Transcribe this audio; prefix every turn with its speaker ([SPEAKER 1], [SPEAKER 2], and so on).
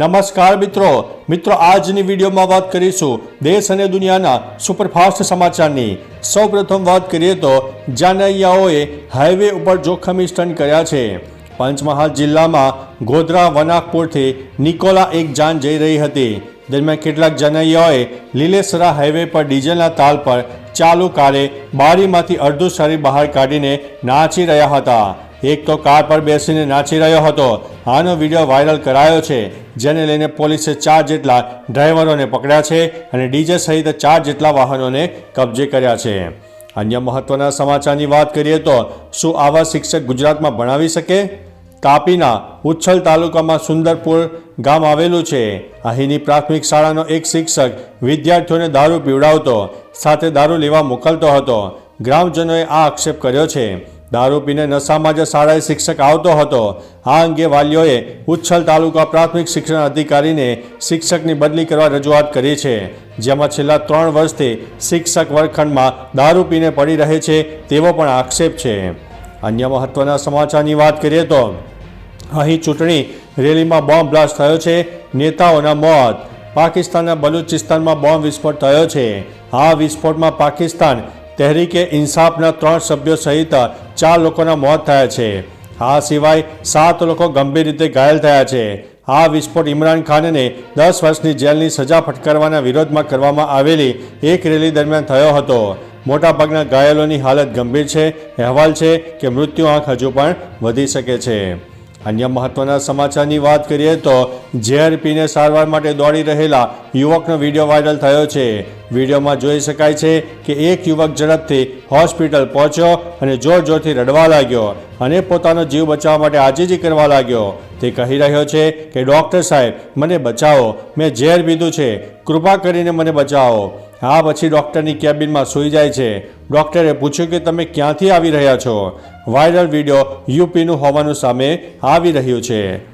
[SPEAKER 1] નમસ્કાર મિત્રો. મિત્રો, આજની વિડીયોમાં વાત કરીશું દેશ અને દુનિયાના સુપરફાસ્ટ સમાચારની. સૌપ્રથમ વાત કરીએ તો જાનૈયાઓએ હાઈવે ઉપર જોખમી સ્ટન્ટ કર્યા છે. પંચમહાલ જિલ્લામાં ગોધરા વનાકપુરથી નિકોલા એક જાન જઈ રહી હતી. દરમિયાન કેટલાક જાનૈયાઓએ લીલેસરા હાઈવે પર ડીઝલના તાલ પર ચાલુ કારે બારીમાંથી અડધું શરીર બહાર કાઢીને નાચી રહ્યા હતા. એક તો કાર પર બેસીને નાચી રહ્યો હતો. આનો વીડિયો વાયરલ કરાયો છે. જેને લઈને પોલીસે ચાર જેટલા ડ્રાઈવરોને પકડ્યા છે અને ડીજે સહિત ચાર જેટલા વાહનોને કબજે કર્યા છે. અન્ય મહત્વના સમાચારની વાત કરીએ તો, શું આવા શિક્ષક ગુજરાતમાં ભણાવી શકે? તાપીના, ઉચ્છલ તાલુકામાં સુંદરપુર ગામ આવેલું છે. અહીંની પ્રાથમિક શાળાનો એક શિક્ષક વિદ્યાર્થીઓને દારૂ પીવડાવતો, સાથે દારૂ લેવા મોકલતો હતો. ગ્રામજનોએ આ આક્ષેપ કર્યો છે. દારૂ પીને નશામાં જ શાળાએ શિક્ષક આવતો હતો, આ અંગે વાલીઓએ ઉચ્છલ તાલુકા પ્રાથમિક શિક્ષણ અધિકારીને શિક્ષકની બદલી કરવા રજૂઆત કરી છે. જેમાં છેલ્લા ત્રણ વર્ષથી શિક્ષક વર્ગખંડમાં દારૂ પીને પડી રહે છે તેવો પણ આક્ષેપ છે. અન્ય મહત્વના સમાચારની વાત કરીએ તો, અહીં ચૂંટણી રેલીમાં બોમ્બ બ્લાસ્ટ થયો છે, નેતાઓના મોત. પાકિસ્તાનના બલુચિસ્તાનમાં બોમ્બ વિસ્ફોટ થયો છે. આ વિસ્ફોટમાં પાકિસ્તાન તહેરીકે ઇન્સાફના ત્રણ સભ્યો સહિત ચાર લોકોના મોત થયા છે. આ સિવાય સાત લોકો ગંભીર રીતે ઘાયલ થયા છે. આ વિસ્ફોટ ઇમરાન ખાનને દસ વર્ષની જેલની સજા ફટકારવાના વિરોધમાં કરવામાં આવેલી એક રેલી દરમિયાન થયો હતો. મોટાભાગના ઘાયલોની હાલત ગંભીર છે. અહેવાલ છે કે મૃત્યુ આંક હજુ પણ વધી શકે છે. અન્ય મહત્વના સમાચારની વાત કરીએ તો ઝેર પીને સારવાર માટે દોડી રહેલા યુવકનો વીડિયો વાયરલ થયો છે. વિડીયોમાં જોઈ શકાય છે કે એક યુવક ઝડપથી હોસ્પિટલ પહોંચ્યો અને જોર જોરથી રડવા લાગ્યો અને પોતાનો જીવ બચાવવા માટે આજીજી કરવા લાગ્યો. તે કહી રહ્યો છે કે, ડૉક્ટર સાહેબ, મને બચાવો. મેં ઝેર પીધું છે. કૃપા કરીને મને બચાવો. આ પછી ડૉક્ટરની કેબિનમાં સૂઈ જાય છે. ડૉક્ટરે પૂછ્યું કે, તમે ક્યાંથી આવી રહ્યા છો? વાયરલ વીડિયો યુપીનું હોવાનું સામે આવી રહ્યું છે.